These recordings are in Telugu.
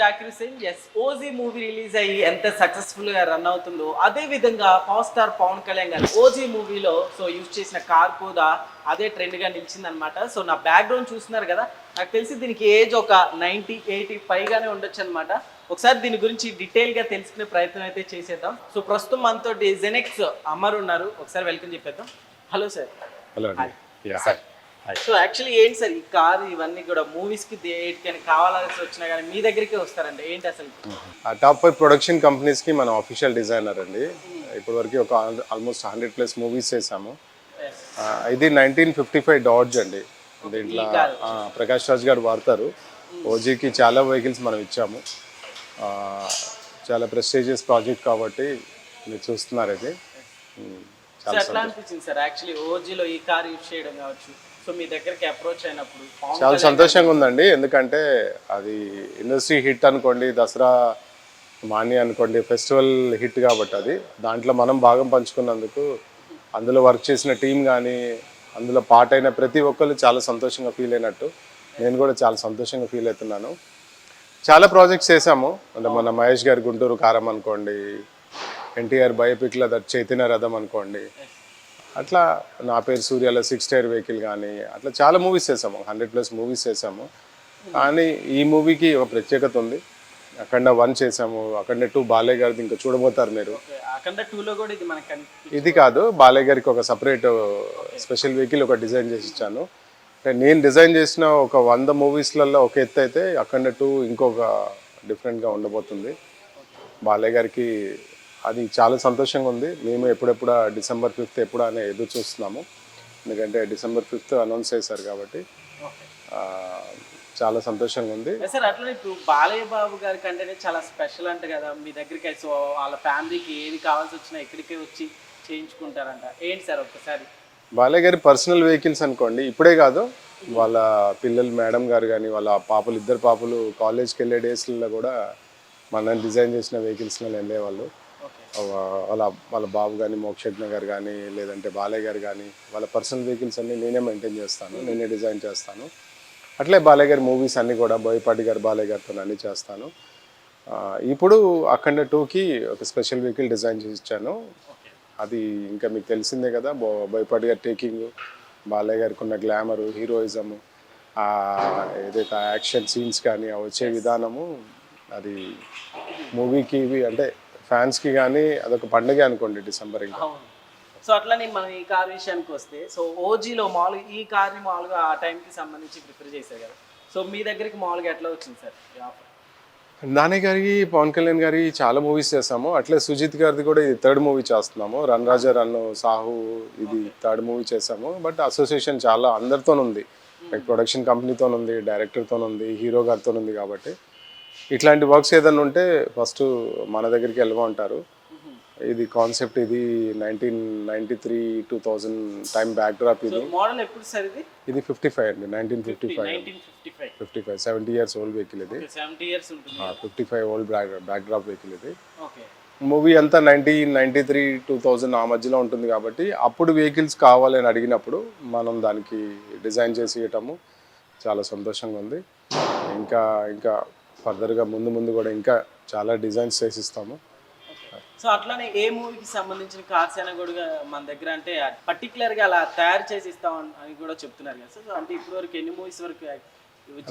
Zakir Hussain S OG movie release అయ్యి ఎంత సక్సెస్ఫుల్గా రన్ అవుతుందో అదే విధంగా పవర్ స్టార్ పవన్ కళ్యాణ్ గారు ఓజీ మూవీలో సో యూజ్ చేసిన కార్ కూడా అదే ట్రెండ్గా నిలిచిందనమాట సో నా బ్యాక్గ్రౌండ్ చూస్తున్నారు కదా నాకు తెలిసి దీనికి ఏజ్ ఒక నైంటీ ఎయిటీ పైగానే ఉండొచ్చు అనమాట ఒకసారి దీని గురించి డీటెయిల్గా తెలుసుకునే ప్రయత్నం అయితే చేసేద్దాం. సో ప్రస్తుతం మనతో జెనెక్స్ అమర్ ఉన్నారు. ఒకసారి వెల్కమ్ చెప్పేద్దాం. Hello sir hello Hi. So actually ఏంటి సార్? ఈ కార్ ఇవన్నీ కూడా మూవీస్కి దేనికైనా కావాల్సి వచ్చినా కానీ మీ దగ్గరికే వస్తారండి. ఏంటి అసలు? ఆ టాప్ ఫైవ్ ప్రొడక్షన్ కంపెనీస్కి మనం అఫీషియల్ డిజైనర్ అండి. ఇప్పటివరకు ఒక ఆల్మోస్ట్ హండ్రెడ్ ప్లస్ మూవీస్ చేసాము ఇది నైన్టీన్ ఫిఫ్టీ ఫైవ్ డాడ్జ్ అండి దీంట్లో ప్రకాష్ రాజ్ గారు వాడతారు. ఓజీకి చాలా వెహికల్స్ మనం ఇచ్చాము. చాలా ప్రెస్టీజియస్ ప్రాజెక్ట్ కాబట్టి మీరు చూస్తున్నారు ఇది సో చాలా అనిపించింది సార్? యాక్చువల్లీ ఓజీలో ఈ కార్ యూజ్ చేయడం కావచ్చు సో మీ దగ్గరికి అప్రోచ్ అయినప్పుడు చాలా సంతోషంగా ఉందండి. ఎందుకంటే అది ఇండస్ట్రీ హిట్ అనుకోండి దసరా మాని అనుకోండి ఫెస్టివల్ హిట్ కాబట్టి అది. దాంట్లో మనం భాగం పంచుకున్నందుకు అందులో వర్క్ చేసిన టీం కానీ అందులో పార్ట్ అయిన ప్రతి ఒక్కరు చాలా సంతోషంగా ఫీల్ అయినట్టు. నేను కూడా చాలా సంతోషంగా ఫీల్ అవుతున్నాను. చాలా ప్రాజెక్ట్స్ చేశాము. అంటే మన మహేష్ గారి గుంటూరు కారం అనుకోండి ఎన్టీఆర్ బయోపిక్లో చైతన్య రథం అనుకోండి అట్లా నా పేరు సూర్యాల సిక్స్ టైర్ వెహికల్ కానీ అట్లా చాలా మూవీస్ చేసాము హండ్రెడ్ ప్లస్ మూవీస్ చేసాము కానీ ఈ మూవీకి ఒక ప్రత్యేకత ఉంది. అఖండ వన్ చేసాము అఖండ టూ బాలయ్య గారిది ఇంకా చూడబోతారు మీరు. ఇది కాదు బాలయ్య గారికి ఒక సపరేట్ స్పెషల్ వెహికల్ ఒక డిజైన్ చేసి ఇచ్చాను. అంటే నేను డిజైన్ చేసిన ఒక వంద మూవీస్లలో ఒక ఎత్తు అయితే అఖండ టూ ఇంకొక డిఫరెంట్గా ఉండబోతుంది. బాలయ్య గారికి అది చాలా సంతోషంగా ఉంది. మేము ఎప్పుడెప్పుడు డిసెంబర్ ఫిఫ్త్ ఎప్పుడు అనే ఎదురు చూస్తున్నాము. ఎందుకంటే డిసెంబర్ ఫిఫ్త్ అనౌన్స్ చేశారు కాబట్టి చాలా సంతోషంగా ఉంది. సార్ అట్లనే ఇప్పుడు బాలయ్య బాబు గారి కంటేనే చాలా స్పెషల్ అంట కదా. మీ దగ్గరికి సో వాళ్ళ ఫ్యామిలీకి ఏది కావాల్సి వచ్చినా ఇక్కడికే వచ్చి చేయించుకుంటారంట. ఏంటి సార్ ఒక్కసారి? బాలయ్య గారి పర్సనల్ వెహికల్స్ అనుకోండి ఇప్పుడే కాదు వాళ్ళ పిల్లలు మేడం గారు కానీ వాళ్ళ పాపలు ఇద్దరు పాపలు కాలేజ్కి వెళ్ళే డేస్లలో కూడా మనం డిజైన్ చేసిన వెహికల్స్లో వెళ్ళేవాళ్ళు. వాళ్ళ వాళ్ళ బాబు కానీ మోక్షజ్ఞ గారు కానీ లేదంటే బాలయ్య గారు కానీ వాళ్ళ పర్సనల్ వెహికల్స్ అన్నీ నేనే మెయింటైన్ చేస్తాను నేనే డిజైన్ చేస్తాను. అట్లే బాలయ్య గారి మూవీస్ అన్నీ కూడా బోయపాటి గారు బాలయ్య గారితో అన్నీ చేస్తాను. ఇప్పుడు అఖండ టూకి ఒక స్పెషల్ వెహికల్ డిజైన్ చేసి ఇచ్చాను అది ఇంకా మీకు తెలిసిందే కదా బో బోయపాటి గారి టేకింగ్ బాలయ్య గారికి ఉన్న గ్లామరు హీరోయిజము ఏదైతే యాక్షన్ సీన్స్ కానీ వచ్చే విధానము అది మూవీకి ఇవి అంటే ఫ్యాన్స్కి కానీ అదొక పండుగ అనుకోండి డిసెంబర్ ఇంకా. సో అట్లనే మనం ఈ కార్ విషయానికి వస్తే సో ఓజీలో మామూలుగా ఈ కార్ని మామూలుగా ఆ టైంకి సంబంధించి ప్రిపేర్ చేశారు కదా. సో మీ దగ్గరికి మామూలుగా ఎట్లా వచ్చింది సార్ నాని గారికి పవన్ కళ్యాణ్ గారి చాలా మూవీస్ చేస్తాము. అట్లే సుజిత్ గారిది కూడా ఇది థర్డ్ మూవీ చేస్తున్నాము. రన్ రాజా రన్ సాహు ఇది థర్డ్ మూవీ చేసాము బట్ అసోసియేషన్ చాలా అందరితో ఉంది లైక్ ప్రొడక్షన్ కంపెనీతో ఉంది డైరెక్టర్తో ఉంది హీరో గారితో ఉంది కాబట్టి. ఇట్లాంటి వర్క్స్ ఏదైనా ఉంటే ఫస్ట్ మన దగ్గరికి వెళ్ళమంటారు. ఇది కాన్సెప్ట్ ఇది nineteen ninety three two thousand time backdrop ఇది మోడల్ ఎప్పుడు సార్ ఇది? ఇది ఫిఫ్టీ ఫైవ్ అండి nineteen fifty five. Fifty five. Seventy years old vehicle ఇది. Fifty five old back backdrop vehicle ఇది. మూవీ అంతా nineteen ninety three two thousand ఆ మధ్యలో ఉంటుంది కాబట్టి అప్పుడు వెహికల్స్ కావాలని అడిగినప్పుడు మనం దానికి డిజైన్ చేసి ఇవ్వటము చాలా సంతోషంగా ఉంది. ఇంకా ఇంకా ఫర్దర్గా ముందు ముందు కూడా ఇంకా చాలా డిజైన్స్ చేసిస్తాము. సో అట్లానే ఏ మూవీకి సంబంధించిన కార్స్ అయినా కూడా మన దగ్గర అంటే పర్టికులర్గా అలా తయారు చేసి ఇస్తాం అని- కూడా చెప్తున్నారు కదా. సో అంటే ఇప్పటి వరకు ఎన్ని మూవీస్ వరకు?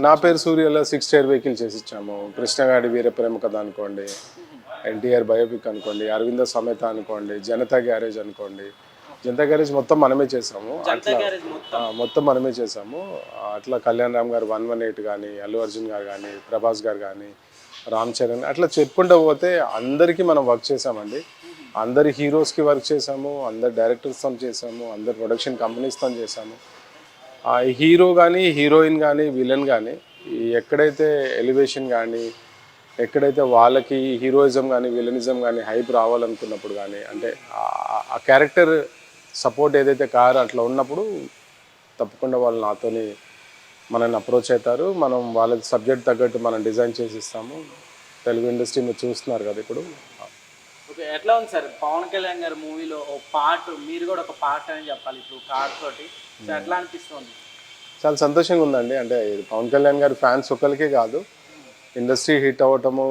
నా పేరు సూర్యలో సిక్స్ టైర్ వెహికల్ చేసి ఇచ్చాము కృష్ణగాడి వీర ప్రేమ కథ అనుకోండి ఎన్టీఆర్ బయోపిక్ అనుకోండి అరవింద సమేత అనుకోండి జనతా గ్యారేజ్ అనుకోండి జనతా గ్యారేజ్ మొత్తం మనమే చేసాము గ్యారేజ్ మొత్తం. మనమే చేసాము అట్లా కళ్యాణ్ రామ్ గారు వన్ వన్ ఎయిట్ కానీ అల్లు అర్జున్ గారు కానీ ప్రభాస్ గారు కానీ రామ్ చరణ్ అట్లా చెప్పుకుంటూ పోతే అందరికీ మనం వర్క్ చేసామండి అందరి హీరోస్కి వర్క్ చేసాము అందరి డైరెక్టర్స్తో చేసాము అందరి ప్రొడక్షన్ కంపెనీస్తో చేసాము ఆ హీరో కానీ హీరోయిన్ కానీ విలన్ కానీ ఎక్కడైతే ఎలివేషన్ కానీ ఎక్కడైతే వాళ్ళకి హీరోయిజం కానీ విలనిజం కానీ హైప్ రావాలనుకున్నప్పుడు కానీ అంటే ఆ క్యారెక్టర్ సపోర్ట్ ఏదైతే కారో అట్లా ఉన్నప్పుడు తప్పకుండా వాళ్ళు నాతోని మనల్ని అప్రోచ్ అవుతారు. మనం వాళ్ళకి సబ్జెక్ట్ తగ్గట్టు మనం డిజైన్ చేసి ఇస్తాము తెలుగు ఇండస్ట్రీ మీరు చూస్తున్నారు కదా ఇప్పుడు. ఓకే ఎట్లా ఉంది సార్? పవన్ కళ్యాణ్ గారి మూవీలో ఒక పార్ట్ మీరు కూడా ఒక పార్ట్ అని చెప్పాలి ఇప్పుడు కార్ తోటి. ఎట్లా అనిపిస్తుంది? చాలా సంతోషంగా ఉందండి. అంటే పవన్ కళ్యాణ్ గారి ఫ్యాన్స్ ఒక్కరికే కాదు. ఇండస్ట్రీ హిట్ అవ్వటము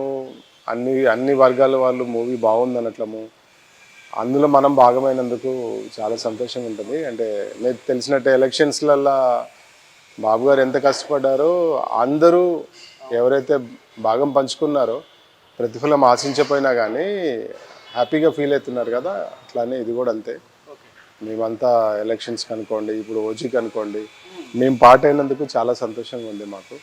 అన్ని అన్ని వర్గాల వాళ్ళు మూవీ బాగుంది అనట్లము అందులో మనం భాగమైనందుకు చాలా సంతోషంగా ఉంటుంది. అంటే మీకు తెలిసినట్టు ఎలక్షన్స్లల్లో బాబు గారు ఎంత కష్టపడ్డారో అందరూ ఎవరైతే భాగం పంచుకున్నారో ప్రతిఫలం ఆశించపోయినా కానీ హ్యాపీగా ఫీల్ అవుతున్నారు కదా అట్లానే ఇది కూడా అంతే. మేమంతా ఎలక్షన్స్ కనుకోండి ఇప్పుడు ఓజీకి అనుకోండి మేము పార్ట్ అయినందుకు చాలా సంతోషంగా ఉంది మాకు.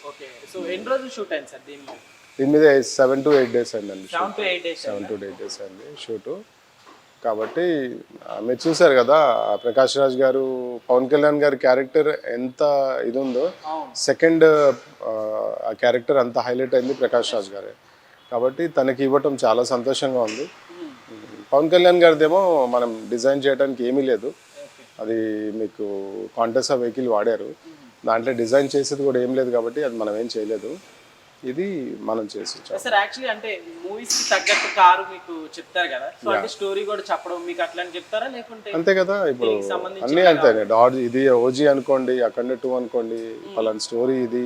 దీని మీద? సెవెన్ టు ఎయిట్ డేస్ అయిందండి seven to eight days seven to eight days అయింది షూటు. కాబట్టి మీరు చూసారు కదా ప్రకాష్ రాజ్ గారు పవన్ కళ్యాణ్ గారి క్యారెక్టర్ ఎంత ఇది ఉందో సెకండ్ ఆ క్యారెక్టర్ అంత హైలైట్ అయింది ప్రకాష్ రాజ్ గారే. కాబట్టి తనకి ఇవ్వటం చాలా సంతోషంగా ఉంది. పవన్ కళ్యాణ్ గారిదేమో మనం డిజైన్ చేయడానికి ఏమీ లేదు. అది మీకు కాంటెస్ వెహికల్ వాడారు. దాంట్లో డిజైన్ చేసేది కూడా ఏం లేదు కాబట్టి అది మనం ఏం చేయలేదు. ఇది మనం చేసి సార్ యాక్చువల్లీ అంటే మూవీస్కి తగ్గట్టు కారు మీకు చెప్తారు కదా? సో అంటే స్టోరీ కూడా చెప్పడం మీకు అట్లా చెప్తారా? లేకుంటే అంతే కదా ఇప్పుడు అన్నీ అంతే. డాడ్ ఇది ఓజీ అనుకోండి అక్కడ టూ అనుకోండి పలానా స్టోరీ ఇది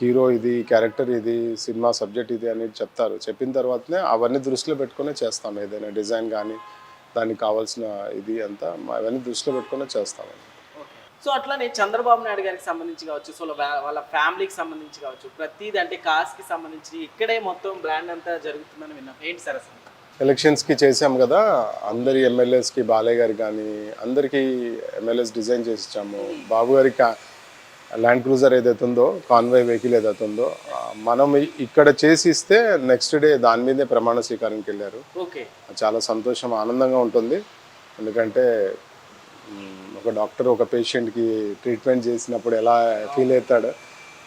హీరో ఇది క్యారెక్టర్ ఇది సినిమా సబ్జెక్ట్ ఇది అని చెప్తారు. చెప్పిన తర్వాతనే అవన్నీ దృష్టిలో పెట్టుకునే చేస్తాం. ఏదైనా డిజైన్ కానీ దానికి కావాల్సిన ఇది అంతా అవన్నీ దృష్టిలో పెట్టుకునే చేస్తామండి సో అట్లానే చంద్రబాబు నాయుడు గారికి సంబంధించి కావచ్చు సో వాళ్ళ- ఫ్యామిలీకి సంబంధించి కావచ్చు ప్రతిది అంటే కాస్ట్కి సంబంధించి ఇక్కడే మొత్తం బ్రాండ్ అంతా జరుగుతుందని విన్నాం ఏంటి సార్ అసలు? ఎలక్షన్స్కి చేసాం కదా అందరి ఎమ్మెల్యేస్కి బాలయ్య గారికి కానీ అందరికీ ఎమ్మెల్యేస్ డిజైన్ చేసి ఇచ్చాము. బాబు గారికి ల్యాండ్ క్రూజర్ ఏదైతే ఉందో కాన్వాయ్ వెహికల్ ఏదైతే ఉందో మనం ఇక్కడ చేసి ఇస్తే నెక్స్ట్ డే దాని మీదే ప్రమాణ స్వీకారానికి వెళ్ళారు. చాలా సంతోషం ఆనందంగా ఉంటుంది. ఎందుకంటే ఒక డాక్టర్ ఒక పేషెంట్కి ట్రీట్మెంట్ చేసినప్పుడు ఎలా ఫీల్ అవుతాడో?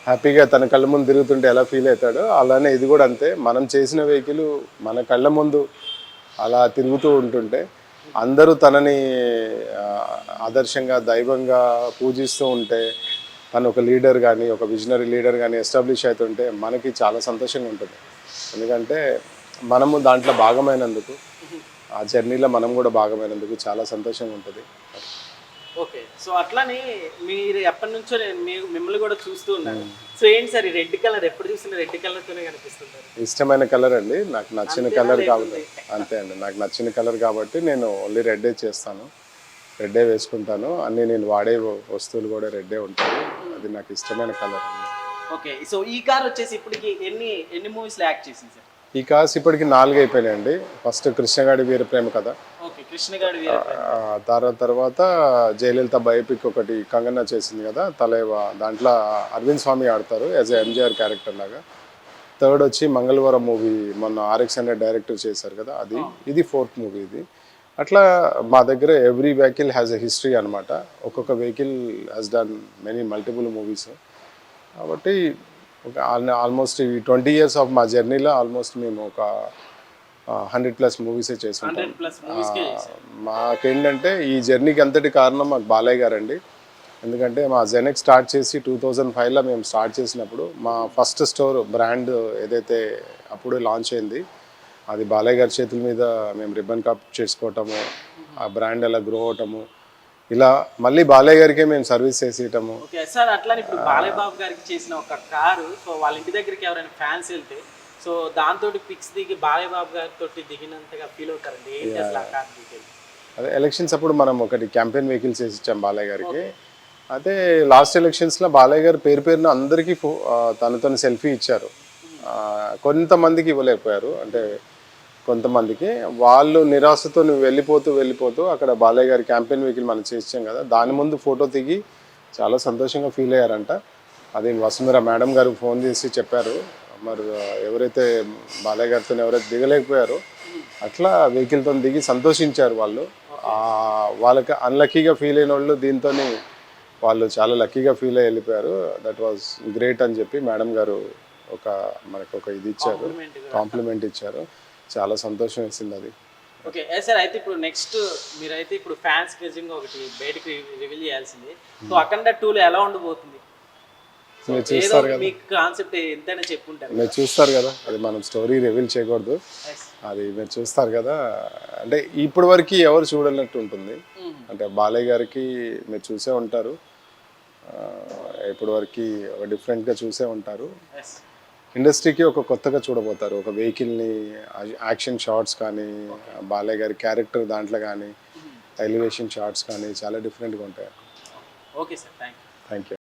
హ్యాపీగా తన కళ్ళ ముందు తిరుగుతుంటే ఎలా ఫీల్ అవుతాడో? అలానే ఇది కూడా అంతే. మనం చేసిన వెహికల్ మన కళ్ళ ముందు అలా తిరుగుతూ ఉంటుంటే అందరూ తనని ఆదర్శంగా దైవంగా పూజిస్తూ ఉంటే తను ఒక లీడర్ కానీ ఒక విజనరీ లీడర్ కానీ ఎస్టాబ్లిష్ అవుతుంటే మనకి చాలా సంతోషంగా ఉంటుంది. ఎందుకంటే మనము దాంట్లో భాగమైనందుకు ఆ జర్నీలో మనం కూడా భాగమైనందుకు చాలా సంతోషంగా ఉంటుంది. ఓకే. సో అట్లానే మీరు ఎప్పటి నుంచో మిమ్మల్ని కూడా చూస్తూ ఉన్నాను సో ఏంటి సార్ ఈ రెడ్ కలర్? ఎప్పుడు చూసిన రెడ్ కలర్ తోనే కనిపిస్తుంటారు. ఇష్టమైన కలర్ అండి. నాకు నచ్చిన కలర్? కాబట్టి. అంతే అండి. నాకు నచ్చిన కలర్ కాబట్టి నేను ఓన్లీ రెడ్డే చేస్తాను. రెడ్డే వేసుకుంటాను. అన్నీ నేను వాడే వస్తువులు కూడా రెడ్డే ఉంటాయి. అది నాకు ఇష్టమైన కలర్ అండి. ఓకే. సో ఈ కార్ వచ్చేసి ఇప్పటికి ఎన్ని ఎన్ని మూవీస్లో యాక్ట్ చేసింది సార్? ఈ కార్స్ ఇప్పటికి నాలుగు అయిపోయినాయండి ఫస్ట్ కృష్ణగాడి వీర ప్రేమ కథ. తర్వాత తర్వాత జయలలిత బయోపిక్ ఒకటి కంగనా చేసింది కదా తలేవా. దాంట్లో అరవింద్ స్వామి ఆడతారు యాజ్ ఎంజిఆర్ క్యారెక్టర్ లాగా. థర్డ్ వచ్చి మంగళవారం మూవీ మొన్న ఆర్ఎక్స్ హండ్రెడ్ డైరెక్టర్ చేశారు కదా అది. ఇది ఫోర్త్ మూవీ ఇది. అట్లా మా దగ్గర every vehicle has a history అనమాట ఒక్కొక్క vehicle has done many multiple movies కాబట్టి ఒక ఆల్మోస్ట్ ఈ ట్వంటీ ఇయర్స్ ఆఫ్ మా జర్నీలో ఆల్మోస్ట్ మేము ఒక హండ్రెడ్ ప్లస్ మూవీసే చేసుకుంటాం. మాకేంటంటే ఈ జర్నీకి అంతటి కారణం మాకు బాలయ్య గారండి ఎందుకంటే మా జెనెక్ స్టార్ట్ చేసి టూ థౌజండ్ ఫైవ్లో మేము స్టార్ట్ చేసినప్పుడు మా ఫస్ట్ స్టోర్ బ్రాండ్ ఏదైతే అప్పుడు లాంచ్ అయింది అది బాలయ్య గారి చేతుల మీద మేము రిబ్బన్ కప్ చేసుకోవటము ఆ బ్రాండ్ ఎలా గ్రో అవటము ఇలా మళ్ళీ బాలయ్య గారికే మేము సర్వీస్ చేసేయటము. ఓకే సార్ అట్లానే ఇప్పుడు బాలయ్య బాబు గారికి చేసిన ఒక కారు సో వాళ్ళ ఇంటి దగ్గరికి ఎవరైనా ఫ్యాన్స్ వెళ్తే సో దాంతో పిక్స్ దిగి బాలయ్య బాబు గారితో దిగినంతగా ఫీల్ అవుతారండి. ఏంటి అసలు ఆ కార్ డీటెయిల్ అదే ఎలక్షన్స్ అప్పుడు మనం ఒకటి క్యాంపెయిన్ వెహికల్స్ వేసి ఇచ్చాం బాలయ్య గారికి. అయితే లాస్ట్ ఎలక్షన్స్లో బాలయ్య గారు పేరు పేరున అందరికీ తను తను సెల్ఫీ ఇచ్చారు. ఆ, కొంతమందికి ఇవ్వలేకపోయారు. అంటే కొంతమందికి. వాళ్ళు నిరాశతో నువ్వు వెళ్ళిపోతూ వెళ్ళిపోతూ అక్కడ బాలయ్య గారి క్యాంపెయిన్ వెహికల్ మనం చేసాం కదా దాని ముందు ఫోటో దిగి చాలా సంతోషంగా ఫీల్ అయ్యారంట. అది వసుంధర మేడం గారు ఫోన్ చేసి చెప్పారు మరి ఎవరైతే బాలయ్య గారితో ఎవరైతే దిగలేకపోయారో అట్లా వెహికల్తో దిగి సంతోషించారు వాళ్ళు. వాళ్ళకి అన్లక్కీగా ఫీల్ అయిన వాళ్ళు దీంతో వాళ్ళు చాలా లక్కీగా ఫీల్ అయ్యి వెళ్ళిపోయారు. దట్ వాజ్ గ్రేట్ అని చెప్పి మేడం గారు ఒక మనకు ఒక ఇది ఇచ్చారు. కాంప్లిమెంట్ ఇచ్చారు. చాలా సంతోషం వేసింది అది. ఓకే సార్ అయితే ఇప్పుడు నెక్స్ట్ మీరైతే ఇప్పుడు ఫ్యాన్స్ నిజంగా ఒకటి బయటకి రివీల్ చేయాల్సింది. సో అఖండ టూలో ఎలా ఉండబోతుంది? మీరు చూస్తారు కదా. కాన్సెప్ట్ ఎంతైనా చెప్పుంటారు. మీరు చూస్తారు కదా అది మనం స్టోరీ రివీల్ చేయకూడదు. అది మీరు చూస్తారు కదా. అంటే ఇప్పటి వరకు ఎవరు చూడనట్టు ఉంటుంది. Mhm. అంటే బాలయ్య గారికి మీరు చూసే ఉంటారు. ఇప్పటి వరకు డిఫరెంట్గా చూసే ఉంటారు. ఇండస్ట్రీకి ఒక కొత్తగా చూడబోతారు. ఒక వెహికల్ని యాక్షన్ షార్ట్స్ కానీ బాలయ్య గారి క్యారెక్టర్ దాంట్లో కానీ ఎలివేషన్ షార్ట్స్ కానీ చాలా డిఫరెంట్గా ఉంటాయి. Okay sir thank you